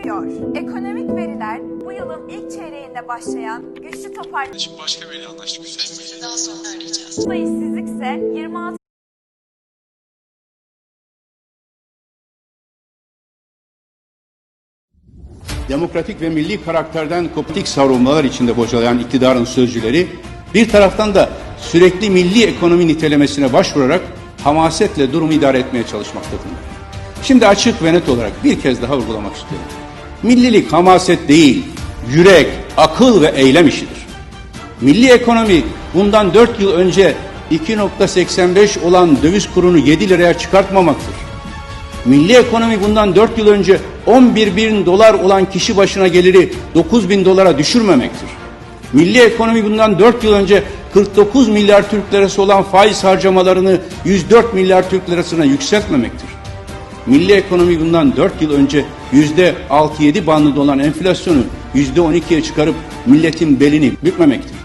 başlıyor. Ekonomik veriler bu yılın ilk çeyreğinde başlayan güçlü toparlanma Şimdi başka biriyle anlaştık Bey. Daha sonra arayacağız. işsizlik ise 26 demokratik ve milli karakterden koptik savunmalar içinde bocalayan iktidarın sözcüleri bir taraftan da sürekli milli ekonomi nitelemesine başvurarak hamasetle durumu idare etmeye çalışmaktadır. Şimdi açık ve net olarak bir kez daha vurgulamak istiyorum. Millilik hamaset değil, yürek, akıl ve eylem işidir. Milli ekonomi bundan 4 yıl önce 2.85 olan döviz kurunu 7 liraya çıkartmamaktır. Milli ekonomi bundan 4 yıl önce 11 bin dolar olan kişi başına geliri 9 bin dolara düşürmemektir. Milli ekonomi bundan 4 yıl önce 49 milyar Türk lirası olan faiz harcamalarını 104 milyar Türk lirasına yükseltmemektir. Milli ekonomi bundan 4 yıl önce yüzde 6-7 bandında olan enflasyonu yüzde 12'ye çıkarıp milletin belini bükmemektir.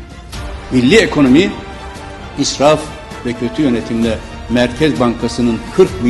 Milli ekonomi israf ve kötü yönetimle Merkez Bankası'nın 40 milyon